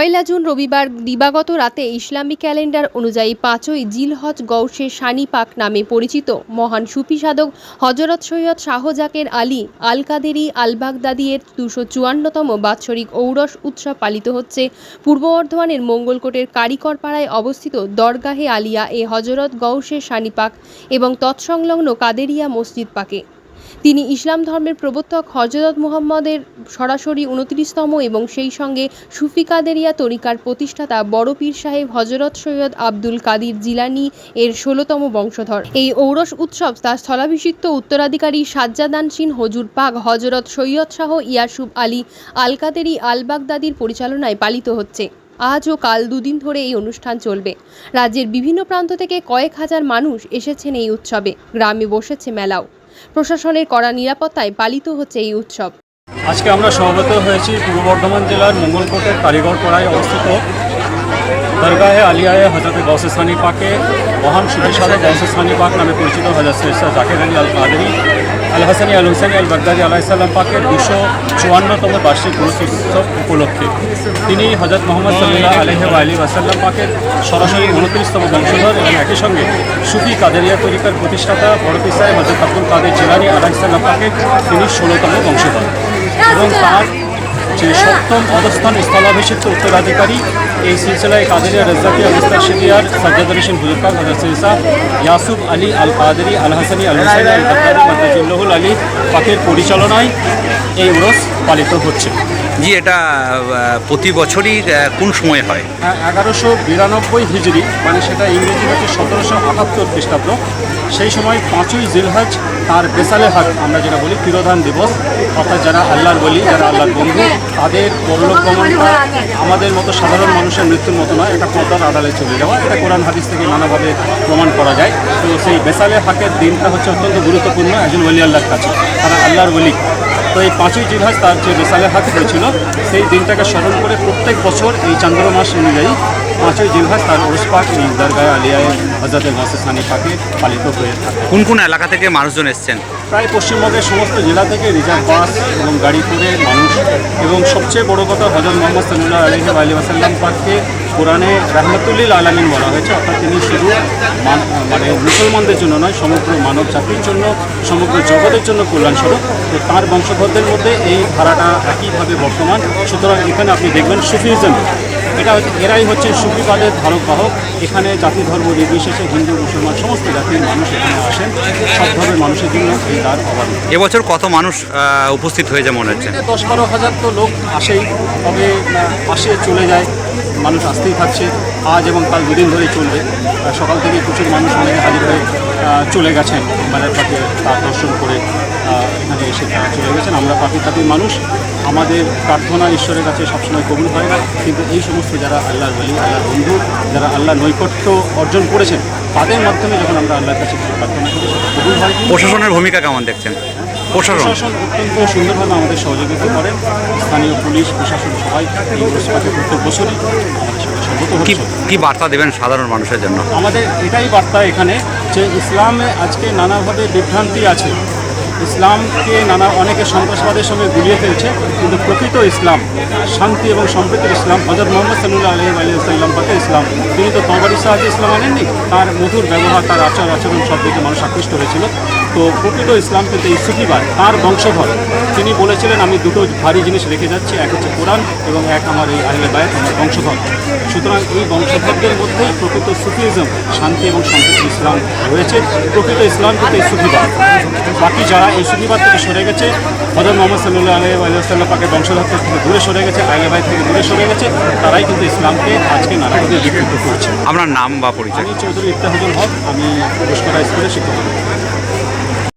পয়লা June রবিবার দিবাগত রাতে ইসলামী ক্যালেন্ডার অনুযায়ী পাঁচই জিলহজ গৌসে শানি পাক নামে পরিচিত মহান সুফি সাধক হজরত সৈয়দ শাহজাকের আলী আল কাদেরি আল বাগদাদি এর দুশো চুয়ান্নতম বাৎসরিক ঔরস উৎসব পালিত হচ্ছে। পূর্ব বর্ধমানের মঙ্গলকোটের কারিকরপাড়ায় অবস্থিত দরগাহে আলিয়া এ হজরত গৌসে শানি পাক এবং তৎসংলগ্ন কাদেরিয়া মসজিদ পাকে। তিনি ইসলাম ধর্মের প্রবর্তক হজরত মুহাম্মদের সরাসরি উনত্রিশতম এবং সেই সঙ্গে সুফি কাদেরিয়া তরিকার প্রতিষ্ঠাতা বড় পীর সাহেব হজরত সৈয়দ আব্দুল কাদির জিলানি এর ষোলতম বংশধর। এই ঔরস উৎসব তার স্থলাভিষিক্ত উত্তরাধিকারী সাজ্জাদানসীন হজুর পাক হজরত সৈয়দ শাহ ইয়াসুব আলী আল কাদেরি আল বাগদাদির পরিচালনায় পালিত হচ্ছে। আজ ও কাল দুদিন ধরে এই অনুষ্ঠান চলবে। রাজ্যের বিভিন্ন প্রান্ত থেকে কয়েক হাজার মানুষ এসেছেন এই উৎসবে। গ্রামে বসেছে মেলাও। প্রশাসনের কড়া নিরাপত্তায় পালিত হচ্ছে এই উৎসব। আজকে আমরা সমবেত হয়েছি পূর্ব বর্ধমান জেলার মঙ্গলকোটের কারিগরপাড়ায় অবস্থিত দরগাহে আলিয়ায় হজরত গৌসেসানি পাকে, মহান সুবিশাল গৌসেসানি পাক নামে পরিচিত হজরত সৈয়দ জাকির আলী আল কাদরি আল হাসানি আল হুসাইন আল বাগদাদি আলাইসাল্লাম পাকের দুশো চুয়ান্নতম বার্ষিক উৎসব উপলক্ষে। তিনি হজরত মোহাম্মদ সাল্লাহ আলহ আলী ওয়াসাল্লাম পাকের সরাসরি উনত্রিশতম বংশধর এবং একই সঙ্গে সুফি কাদেরিয়া তরিকার প্রতিষ্ঠাতা বড়পি সাহেব হজরত আব্দুল কাদের জিলানি আলাইসাল্লাম পাকের তিনি ষোলোতম বংশধর। এবং তার যে সপ্তম অবস্থান স্থলাভিষিক্ত উত্তরাধিকারী এই সিলসিলায় কাদেরিয়া রেজাকিয়া মুস্তাশিদিয়ার সাজ্জাদুল হোসেন হুজুরপাক হজরত সিলসা ইয়াসুফ আলী আল কাদেরি আল হাসানি আল হুসাইন আল মাদ্দাজুল্লাহুল আলী পাকের পরিচালনায় এই উরস পালিত হচ্ছে। জি এটা প্রতি বছরই কোন সময় হয় এগারোশো বিরানব্বই হিজড়ি মানে সেটা ইংরেজি হচ্ছে সতেরোশো আটাত্তর খ্রিস্টাব্দ। সেই সময় পাঁচই জিলহাজ তার বেসালে হাট আমরা যেটা বলি তিরোধান দিবস। অর্থাৎ যারা আল্লাহর বলি, যারা আল্লাহর বন্ধু, তাদের পরলোক গমনটা আমাদের মতো সাধারণ মানুষের মৃত্যুর মতো নয়, এটা পদ্মার আড়ালে চলে যাওয়া। এটা কোরআন হাদিস থেকে নানাভাবে প্রমাণ করা যায়। তো সেই বেসালে হাটের দিনটা হচ্ছে অত্যন্ত গুরুত্বপূর্ণ, একজন ওলি আল্লাহর কাছে, তারা আল্লাহর বলি। তো এই পাঁচই জিলহাজ তার যে বেসালে হাত হয়েছিল, সেই দিনটাকে স্মরণ করে প্রত্যেক বছর এই চান্দ্র মাস অনুযায়ী পাঁচই জিলহাজ তার ওরস পাক দরগায় আলিয়ায় হজরতের মাসেসানি পাকে পালিত হয়ে থাকে। কোন কোন এলাকা থেকে মানুষজন এসছেন? প্রায় পশ্চিমবঙ্গের সমস্ত জেলা থেকে রিজার্ভ বাস এবং গাড়ি করে মানুষ এবং সবচেয়ে বড় কথা হজরত মোহাম্মদ সাল্লাহ আলহি আলী আসাল্লাম পাককে কোরআনে রহমতুল্লিল আলমিন বলা হয়েছে অর্থাৎ তিনি শুধু মানে মুসলমানদের জন্য নয় সমগ্র মানব জাতির জন্য সমগ্র জগতের জন্য কল্যাণস্বরূপ। তো তার বংশধরদের মধ্যে এই ধারাটা একইভাবে বর্তমান। সুতরাং এখানে আপনি দেখবেন সুফিজম। এটা হচ্ছে এরাই হচ্ছে সুফিবাদের ধারক বাহক এখানে জাতি ধর্ম নির্বিশেষে হিন্দু মুসলমান সমস্ত জাতির মানুষ এখানে আসেন। সব ধর্মের মানুষের জন্য এই দ্বার অবাধ। এবছর কত মানুষ উপস্থিত হয়েছে মনে হচ্ছে? দশ বারো হাজার তো লোক আসেই তবে আসে চলে যায়। মানুষ আসতেই থাকছে। আজ এবং কাল দুদিন ধরেই চলবে। সকাল থেকে প্রচুর মানুষ অনেকে হাজির হয়ে চলে গেছেন। মানের পাখি তার দর্শন করে তারা চলে গেছেন। আমরা থাকি মানুষ। আমাদের প্রার্থনা ঈশ্বরের কাছে সবসময় কবুল হয়। না কিন্তু এই সমস্ত যারা আল্লাহর বলি আল্লাহর বন্ধু যারা আল্লাহ নৈকট্য অর্জন করেছেন তাদের মাধ্যমে যখন আমরা আল্লাহর কাছে প্রার্থনা করি কবুল হয়। প্রশাসনের ভূমিকা কেমন দেখছেন? প্রশাসন। অত্যন্ত সুন্দরভাবে আমাদের সহযোগিতা করেন স্থানীয় পুলিশ প্রশাসন সবাই এই পুরস্কারকে প্রত্যেক বছরই কি বার্তা দেবেন সাধারণ মানুষের জন্য? আমাদের এটাই বার্তা এখানে যে ইসলামে আজকে নানাভাবে বিভ্রান্তি আছে। ইসলামকে নানা অনেকে সন্ত্রাসবাদের সঙ্গে গুলিয়ে ফেলছে, কিন্তু প্রকৃত ইসলাম, শান্তি এবং সম্প্রীতির ইসলাম হজরত মোহাম্মদ সাল্লাহ আলহিম আলিয়াল্লাম পাকে ইসলাম। তিনি তো তবারির সাহায্যে ইসলাম আনেননি? তার মধুর ব্যবহার, তার আচার আচরণ সব দিকে মানুষ আকৃষ্ট হয়েছিল। তো প্রকৃত ইসলাম কিন্তু এই সুফিবাদ তার বংশধর। তিনি বলেছিলেন আমি দুটো ভারী জিনিস রেখে যাচ্ছি এক হচ্ছে কোরআন এবং এক আমার এই আহলে বায়াত আমার বংশধর। সুতরাং এই বংশধরদের মধ্যেই প্রকৃত সুফিজম শান্তি এবং সম্প্রীতি ইসলাম রয়েছে। প্রকৃত ইসলাম কিন্তু এই সুফিবাদ বাকি যারা এই সুফিবাদ থেকে সরে গেছে হজরত মোহাম্মদ সাল্লাহ আলহ আলিয়াল্লাম পাকে বংশধর থেকে দূরে সরে গেছে আহলে বায়াত থেকে দূরে সরে গেছে তারাই কিন্তু ইসলামকে আজকে নানাভাবে বিকৃত করছে। আপনার নাম বা পরিচয়? আমি চৌধুরী ইফতাহুল হক আমি পুষ্করা স্কুলের শিক্ষক।